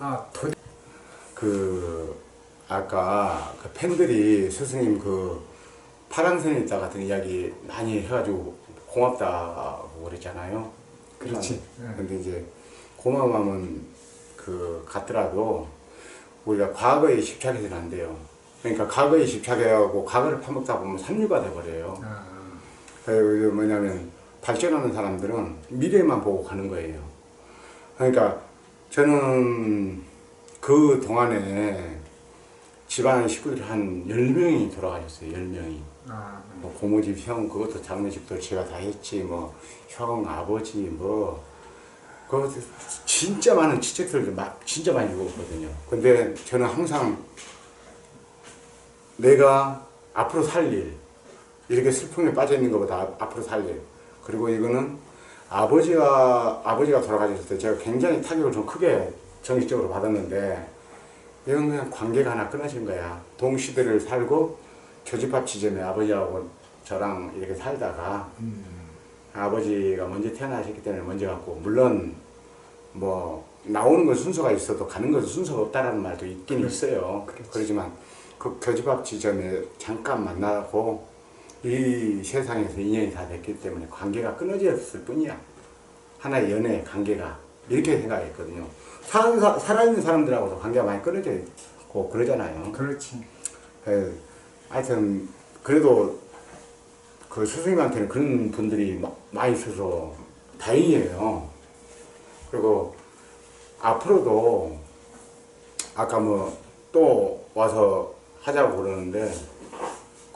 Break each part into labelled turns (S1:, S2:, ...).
S1: 아, 도,
S2: 그 아까 그 팬들이 스승님 그 파랑선에 있다 같은 이야기 많이 해가지고 고맙다고 그랬잖아요.
S1: 그렇지. 네.
S2: 근데 이제 고마움은 그 같더라도 우리가 과거에 집착해서는 안 돼요. 그러니까 과거에 집착해하고 과거를 파먹다 보면 삼류가 돼버려요.
S1: 아,
S2: 그 뭐냐면 발전하는 사람들은 미래만 보고 가는 거예요. 그러니까 저는 그 동안에 집안 식구들이 한 10명이 돌아가셨어요. 10명이.
S1: 아,
S2: 뭐 고모집 형 그것도 장례식도 제가 다 했지 뭐 형 아버지 뭐 그것도 진짜 많은 친척들도 막 진짜 많이 죽었거든요. 근데 저는 항상 내가 앞으로 살 일, 이렇게 슬픔에 빠져 있는 것보다 앞- 앞으로 살 일. 그리고 이거는 아버지가 아버지가 돌아가셨을 때 제가 굉장히 타격을 좀 크게 정신적으로 받았는데 이건 그냥 관계가 하나 끊어진 거야. 동시대를 살고 교집합 지점에 아버지하고 저랑 이렇게 살다가 아버지가 먼저 태어나셨기 때문에 먼저 갔고 물론 뭐 나오는 건 순서가 있어도 가는 것은 순서가 없다라는 말도 있긴 있어요. 그렇지만 그 교집합 지점에 잠깐 만나고 이 세상에서 인연이 다 됐기 때문에 관계가 끊어졌을 뿐이야. 하나의 연애 관계가 이렇게 생각했거든요. 살, 사- 살아있는 사람들하고도 관계가 많이 끊어져 있고 그러잖아요.
S1: 그렇지.
S2: 예, 하여튼 그래도 그 스승님한테는 그런 분들이 마- 많이 있어서 다행이에요. 그리고 앞으로도 아까 뭐 또 와서 하자고 그러는데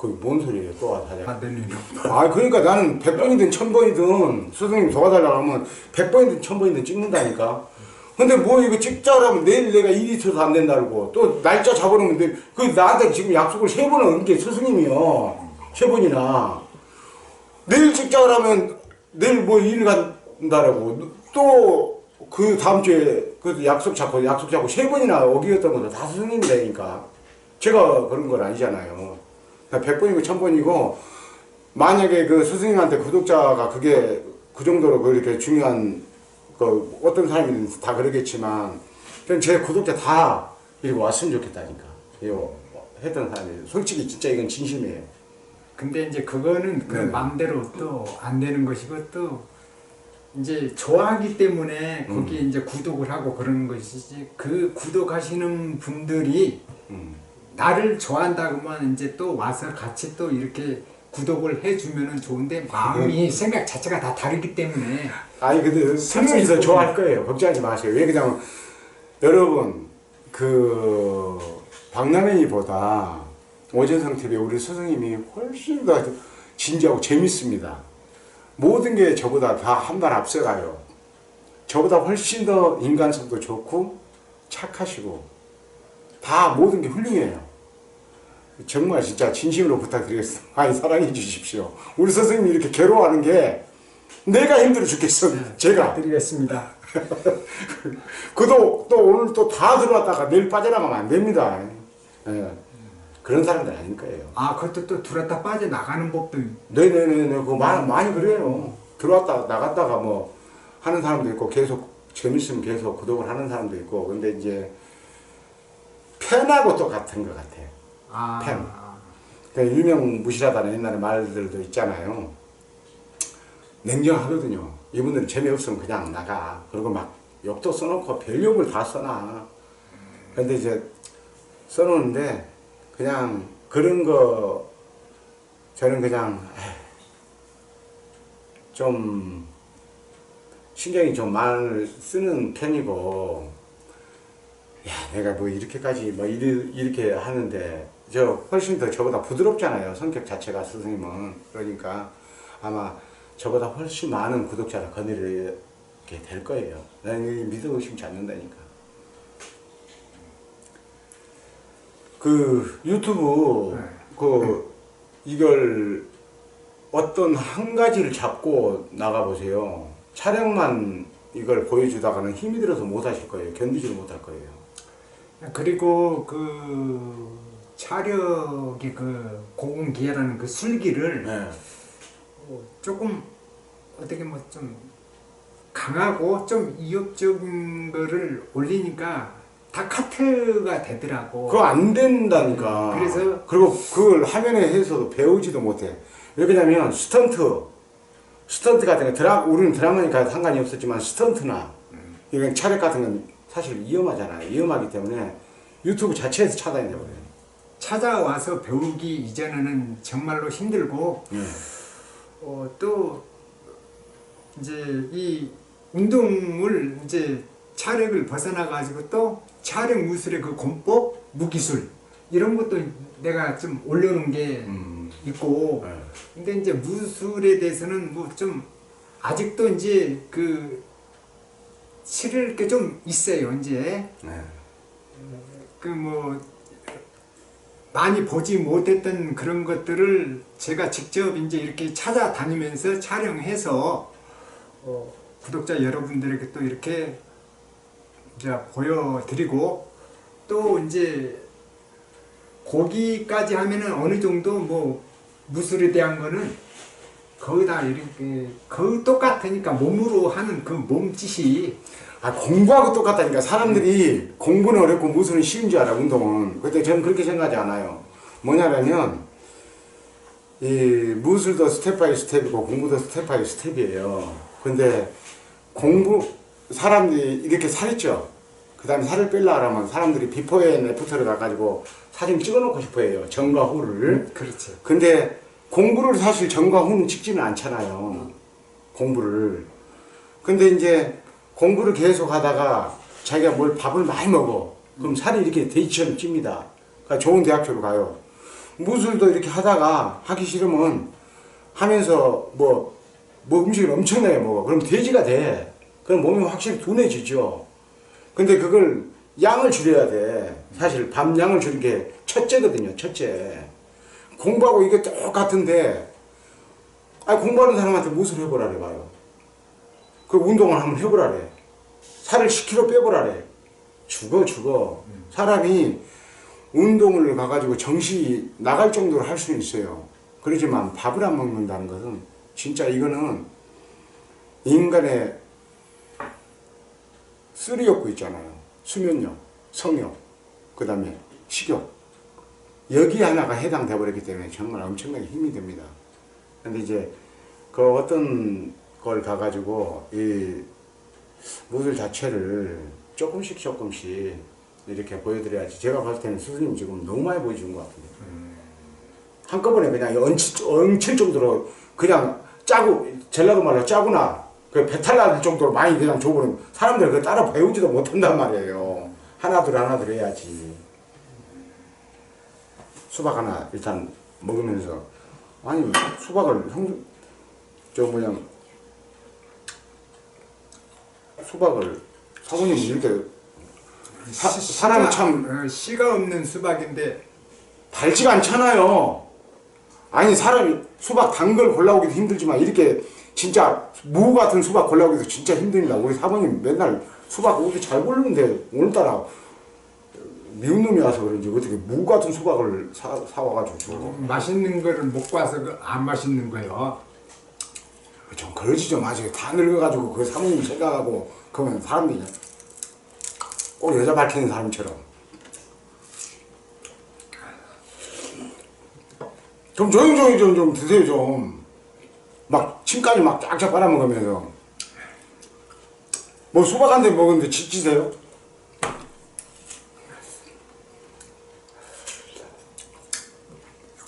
S2: 그게 뭔 소리예요? 또 와서 하자고.
S1: 아, 내년에.
S2: 아 그러니까 나는 100번이든 1000번이든 스승님 도와달라고 하면 100번이든 1000번이든 찍는다니까 근데 뭐 이거 찍자라면 내일 내가 일이 있어서 안 된다고 또 날짜 잡아놓으면 돼. 그 나한테 지금 약속을 세 번을 얻게 스승님이요 세 번이나 내일 찍자라면 내일 뭐 일 간다라고 또 그 다음 주에 그 약속 잡고 약속 잡고 세 번이나 어기었던 것도 다 스승님이라니까 제가 그런 건 아니잖아요 100번이고 1000번이고 만약에 그 스승님한테 구독자가 그게 그 정도로 그렇게 중요한 그 어떤 사람이든 다 그러겠지만 그냥 제 구독자 다 이렇게 왔으면 좋겠다니까 이거 했던 사람이 솔직히 진짜 이건 진심이에요
S1: 근데 이제 그거는 그
S2: 네.
S1: 마음대로 또 안 되는 것이고 또 이제 좋아하기 때문에 거기에
S2: 음.
S1: 이제 구독을 하고 그러는 것이지 그 구독하시는 분들이
S2: 음.
S1: 나를 좋아한다고만 이제 또 와서 같이 또 이렇게 구독을 해주면은 좋은데 마음이 생각 자체가 다 다르기 때문에.
S2: 아니 근데 스님이 더 좋아할 거예요. 걱정하지 마세요. 왜 그러냐면 여러분 그 박남현이보다 오재성 TV 우리 스승님이 훨씬 더 진지하고 재밌습니다. 모든 게 저보다 다 한 발 앞서가요. 저보다 훨씬 더 인간성도 좋고 착하시고 다 모든 게 훌륭해요 정말 진짜 진심으로 부탁드리겠습니다 많이 사랑해 주십시오 우리 스승님이 이렇게 괴로워하는 게 내가 힘들어 죽겠어 제가
S1: 드리겠습니다.
S2: 그도 또 오늘 또 다 들어왔다가 내일 빠져나가면 안 됩니다. 예. 그런 사람들 아닐 거예요.
S1: 아 그것도 또 들었다 빠져 나가는 법도
S2: 네네네네, 그거 많이, 많이 그래요. 들어왔다 나갔다가 뭐 하는 사람도 있고 계속 재밌으면 계속 구독을 하는 사람도 있고 근데 이제 팬하고 똑같은 것 같아요.
S1: 아,
S2: 팬. 그 유명 무실하다는 옛날에 말들도 있잖아요. 냉정하거든요. 이분들은 재미없으면 그냥 나가. 그리고 막 욕도 써놓고 별 욕을 다 써놔. 근데 이제 써놓는데 그냥 그런 거 저는 그냥 좀 신경이 좀 많이 쓰는 편이고 야 내가 뭐 이렇게까지 뭐 이르- 이렇게 하는데 저 훨씬 더 저보다 부드럽잖아요 성격 자체가 스승님은. 그러니까 아마 저보다 훨씬 많은 구독자를 거느리게 될 거예요. 나는 믿어 의심치 않는다니까. 그 유튜브
S1: 네.
S2: 그 이걸 어떤 한 가지를 잡고 나가 보세요. 촬영만 이걸 보여주다가는 힘이 들어서 못 하실 거예요. 견디지를 못할 거예요
S1: 그리고 그 차력의 그 고공기라는 그 술기를
S2: 네.
S1: 어, 조금 어떻게 뭐 좀 강하고 좀 이욕적인 거를 올리니까 다 카트가 되더라고.
S2: 그거 안 된다니까.
S1: 그래서-
S2: 그리고 그걸 화면에 해서도 배우지도 못해. 왜 그러냐면 스턴트, 스턴트 같은 거 드라 우리는 드라마니까 상관이 없었지만 스턴트나 이런 차력 같은 건 사실 위험하잖아요. 위험하기 때문에 유튜브 자체에서 차단이 돼버려요.
S1: 찾아와서 배우기 이전에는 정말로 힘들고
S2: 예.
S1: 어, 또 이제 이 운동을 이제 차력을 벗어나 가지고 또 촬영 무술의 그 공법, 무기술 이런 것도 내가 좀 올려놓은 게
S2: 음.
S1: 있고
S2: 예.
S1: 근데 이제 무술에 대해서는 뭐 좀 아직도 이제 그 치를 게 좀 있어요 이제
S2: 예.
S1: 그뭐 많이 보지 못했던 그런 것들을 제가 직접 이제 이렇게 찾아다니면서 촬영해서 어, 구독자 여러분들에게 또 이렇게 이제 보여드리고 또 이제 거기까지 하면은 어느 정도 뭐 무술에 대한 거는 거기다 이렇게 거의 똑같으니까 몸으로 하는 그 몸짓이
S2: 아 공부하고 똑같다니까. 사람들이 공부는 어렵고 무술은 쉬운 줄 알아 운동은. 근데 저는 그렇게 생각하지 않아요. 뭐냐면 이 무술도 스텝 바이 스텝이고 공부도 스텝 바이 스텝이에요. 근데 공부 사람들이 이렇게 살이 쪄그 다음에 살을 빼려 하면 사람들이 비포 앤 애프터를 가가지고 사진 찍어놓고 싶어 해요. 전과 후를.
S1: 그렇죠.
S2: 근데 공부를 사실 전과 후는 찍지는 않잖아요. 공부를. 근데 이제 공부를 계속 하다가 자기가 뭘 밥을 많이 먹어. 그럼 살이 이렇게 돼지처럼 찝니다. 그러니까 좋은 대학교로 가요. 무술도 이렇게 하다가 하기 싫으면 하면서 뭐, 뭐 음식을 엄청나게 먹어. 그럼 돼지가 돼. 그럼 몸이 확실히 둔해지죠. 근데 그걸 양을 줄여야 돼. 사실 밥 양을 줄이는 게 첫째거든요. 첫째. 공부하고 이게 똑같은데, 아 공부하는 사람한테 무술 해보라래 봐요. 그 운동을 한번 해보라래. 살을 10kg 빼보라래. 죽어, 죽어. 사람이 운동을 가가지고 정신이 나갈 정도로 할 수는 있어요. 그렇지만 밥을 안 먹는다는 것은 진짜 이거는 인간의 쓰리욕구 있잖아요. 수면욕, 성욕, 그 다음에 식욕. 여기 하나가 해당돼 버렸기 때문에 정말 엄청나게 힘이 듭니다. 근데 이제 그 어떤 걸 가가지고 이 무술 자체를 조금씩 조금씩 이렇게 보여드려야지. 제가 봤을 때는 스승님 지금 너무 많이 보여준 것 같은데. 한꺼번에 그냥 얹힐, 얹힐 정도로 그냥 짜고, 전라도 말로 짜구나. 그 배탈 날 정도로 많이 그냥 줘버리면 사람들 그 따라 배우지도 못한단 말이에요. 하나둘 하나둘 해야지. 수박 하나 일단 먹으면서 아니 수박을 형 저 뭐냐 수박을 사모님 이렇게 사,
S1: 시- 씨가-
S2: 참
S1: 어, 씨가 없는 수박인데
S2: 달지가 않잖아요. 아니 사람이 수박 단 걸 골라오기도 힘들지만 이렇게 진짜 무 같은 수박 골라오기도 진짜 힘듭니다. 우리 사모님 맨날 수박 어디 잘 고르는데 오늘따라 미운 놈이 와서 그런지 어떻게 무 같은 수박을 사, 사와가지고
S1: 맛있는 거를 먹고 와서 그안 맛있는 거예요.
S2: 좀 그러지 좀 마세요. 다 늙어가지고 그 사모님 생각하고 그러면 사람들이 꼭 여자 밝히는 사람처럼 좀 조용조용 좀, 좀 드세요 좀. 막 침까지 막 쫙쫙 빨아먹으면서 뭐 수박 한 대 먹었는데 지치세요?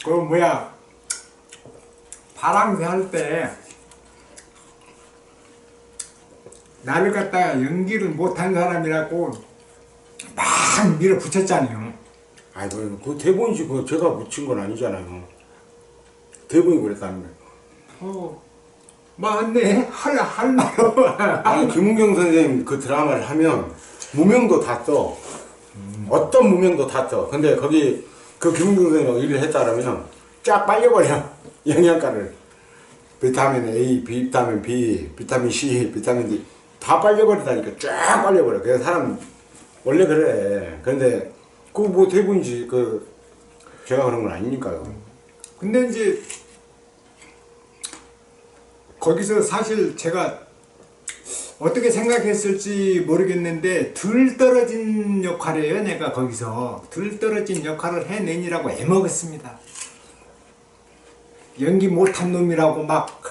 S1: 그 뭐야 바람새 할때 나를 갖다가 연기를 못한 사람이라고 막 밀어붙였잖아요.
S2: 아이고 그 대본이지 그 제가 묻힌 건 아니잖아요. 대본이 그랬다는 거예요.
S1: 어, 맞네 할 할 말로
S2: 아니 김은경 선생님 그 드라마를 하면 무명도 다 떠. 어떤 무명도 다 떠. 근데 거기 그 선생님 일을 했다 그러면 쫙 빨려버려. 영양가를. 비타민 A, 비타민 B, 비타민 C, 비타민 D 다 빨려버리다니까 쫙 빨려버려. 그래서 사람 원래 그래. 근데 그뭐 대본이지 그 제가 그런 건 아니니까요.
S1: 근데 이제 거기서 사실 제가 어떻게 생각했을지 모르겠는데 덜 떨어진 역할이에요. 내가 거기서 덜 떨어진 역할을 해내니라고 애먹었습니다. 연기 못한 놈이라고 막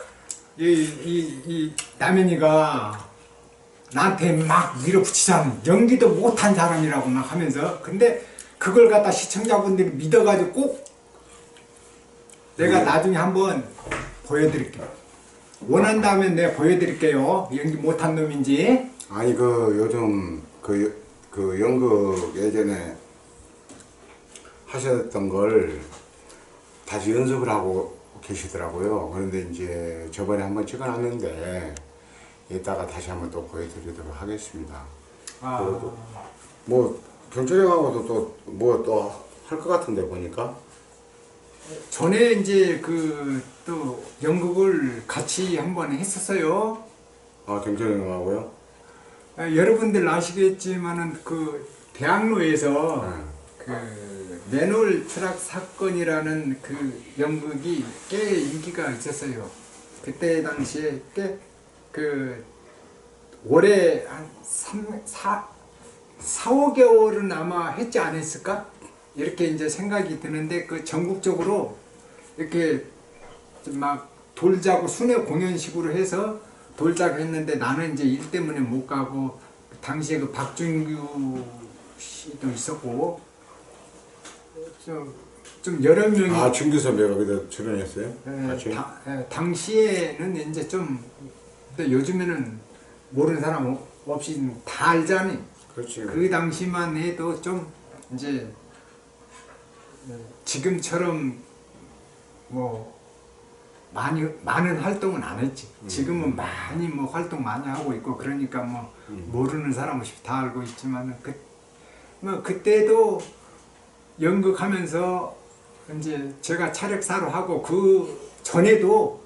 S1: 이 이 이 남현이가 나한테 막 밀어붙이잖아. 연기도 못한 사람이라고 막 하면서 근데 그걸 갖다 시청자분들이 믿어가지고 꼭 내가
S2: 네.
S1: 나중에 한번 보여드릴게요. 원한다면 내가 보여드릴게요. 연기 못한 놈인지.
S2: 아니 그 요즘 그, 그 연극 예전에 하셨던 걸 다시 연습을 하고 계시더라고요. 그런데 이제 저번에 한번 찍어놨는데 이따가 다시 한번 또 보여드리도록 하겠습니다.
S1: 아,
S2: 그리고 뭐 경철 형하고도 또 뭐 또 할 것 같은데 보니까
S1: 전에 이제 그 또 연극을 같이 한번 했었어요.
S2: 아 경철 형하고요.
S1: 아, 여러분들 아시겠지만은 그 대학로에서
S2: 네.
S1: 그 맨홀 트럭 사건이라는 그 연극이 꽤 인기가 있었어요. 그때 당시에 꽤그 올해 한 3, 4, 4, 5개월은 아마 했지 않았을까? 이렇게 이제 생각이 드는데 그 전국적으로 이렇게 좀막 돌자고 순회 공연식으로 해서 돌자고 했는데 나는 이제 일 때문에 못 가고 당시에 그 박준규 씨도 있었고 좀, 좀 여러 명이
S2: 아 준규 선배가 그때 출연했어요?
S1: 에,
S2: 같이?
S1: 다- 에, 당시에는 이제 좀 근데 요즘에는 모르는 사람 없- 없이 다 알잖니.
S2: 그렇지.
S1: 그 당시만 해도 좀 이제 에, 지금처럼 뭐 많이 많은 활동은 안 했지. 지금은 많이 뭐 활동 많이 하고 있고 그러니까 뭐 모르는 사람 없이 다 알고 있지만은 그뭐 그때도 연극하면서 이제 제가 차력사로 하고 그 전에도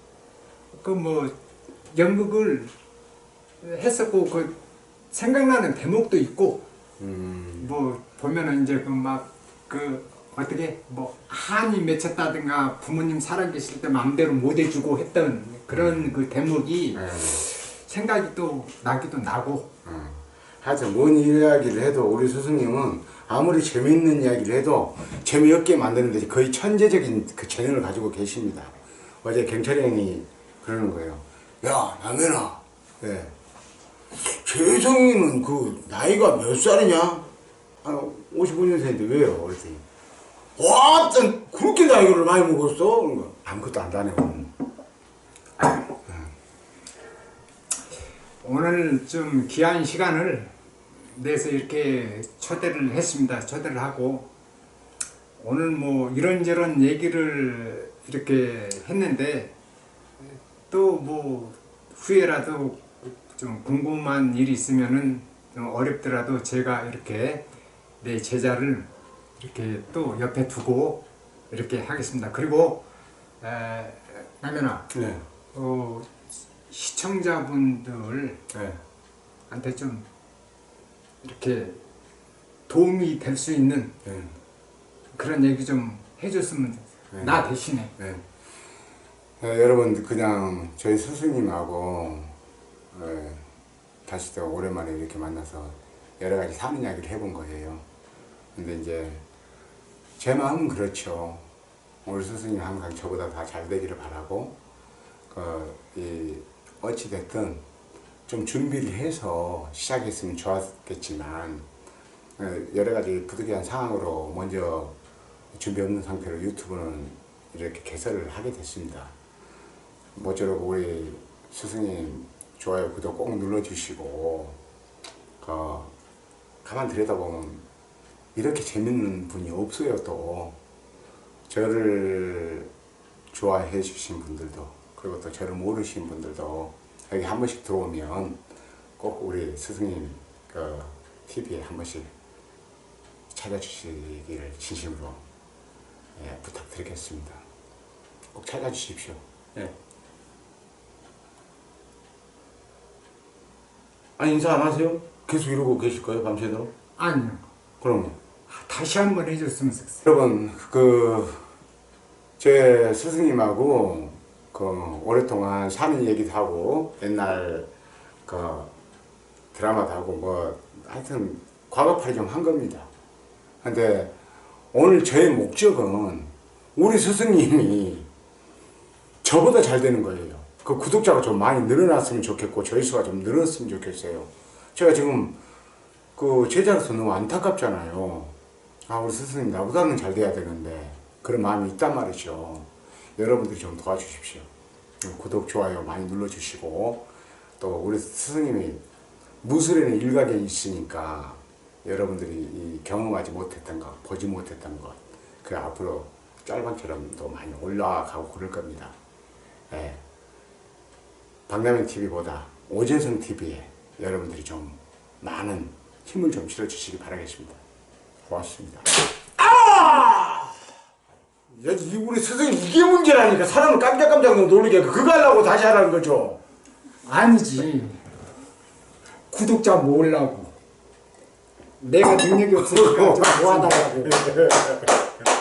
S1: 그 뭐 연극을 했었고 그 생각나는 대목도 있고
S2: 음,
S1: 뭐 보면은 이제 그 막그 어떻게 뭐 한이 맺혔다든가 부모님 살아계실 때 마음대로 못 해주고 했던 그런 그 대목이
S2: 네.
S1: 생각이 또 나기도 나고
S2: 어. 하여튼 뭔 이야기를 해도 우리 스승님은 아무리 재밌는 이야기를 해도 재미없게 만드는데 거의 천재적인 그 재능을 가지고 계십니다. 어제 경찰 형이 그러는 거예요. 야, 남현아. 예. 재성이는 그 나이가 몇 살이냐? 아, 55년생인데 왜요? 그랬더니 와, 짠 그렇게 나이를 많이 먹었어? 아무것도 안 다네.
S1: 오늘 좀 귀한 시간을 내서 이렇게 초대를 했습니다. 초대를 하고 오늘 뭐 이런저런 얘기를 이렇게 했는데 또 뭐 후에라도 좀 궁금한 일이 있으면은 좀 어렵더라도 제가 이렇게 내 제자를 이렇게 또 옆에 두고 이렇게 하겠습니다. 그리고 에, 남현아
S2: 네.
S1: 어, 시청자분들
S2: 네.
S1: 한테 좀 이렇게 도움이 될 수 있는
S2: 네.
S1: 그런 얘기 좀 해줬으면
S2: 네.
S1: 나 대신에
S2: 네. 네, 여러분 그냥 저희 스승님하고 네, 다시 또 오랜만에 이렇게 만나서 여러 가지 사는 이야기를 해본 거예요. 근데 이제 제 마음은 그렇죠. 우리 스승님 항상 저보다 다 잘 되기를 바라고 그, 이 어찌 됐든 좀 준비를 해서 시작했으면 좋았겠지만 어, 여러 가지 부득이한 상황으로 먼저 준비 없는 상태로 유튜브는 이렇게 개설을 하게 됐습니다. 모쪼록 우리 스승님 좋아요, 구독 꼭 눌러주시고 그 가만 들여다보면 이렇게 재밌는 분이 없어요 또 저를 좋아해 주신 분들도 그리고 또 저를 모르신 분들도 여기 한 번씩 들어오면 꼭 우리 스승님 그 TV에 한 번씩 찾아주시기를 진심으로 예, 부탁드리겠습니다. 꼭 찾아주십시오. 예. 아니 인사 안 하세요? 계속 이러고 계실 거예요 밤새도록?
S1: 아니요
S2: 그럼요.
S1: 다시 한번 해줬으면 좋겠어요.
S2: 여러분 그 제 스승님하고 그 오랫동안 사는 얘기도 하고 옛날 그 드라마도 하고 뭐 하여튼 과거팔경 한 겁니다. 근데 오늘 저의 목적은 우리 스승님이 저보다 잘 되는 거예요. 그 구독자가 좀 많이 늘어났으면 좋겠고 조회수가 좀 늘었으면 좋겠어요. 제가 지금 그 제자로서 너무 안타깝잖아요. 아 우리 스승님 나보다는 잘 돼야 되는데 그런 마음이 있단 말이죠. 여러분들이 좀 도와주십시오. 구독 좋아요 많이 눌러주시고 또 우리 스승님이 무술에는 일각에 있으니까 여러분들이 이 경험하지 못했던 것, 보지 못했던 것, 그 앞으로 짤방처럼 더 많이 올라가고 그럴 겁니다. 예. 박남현 TV보다 오재성 TV에 여러분들이 좀 많은 힘을 좀 실어주시기 바라겠습니다. 고맙습니다. 아! 야, 이 우리 스승님 이게 문제라니까 사람을 깜짝깜짝 놀리게 그거 하려고 다시 하라는 거죠.
S1: 아니지. 구독자 모으려고. 내가 능력이 없으니까 좀 도와달라고.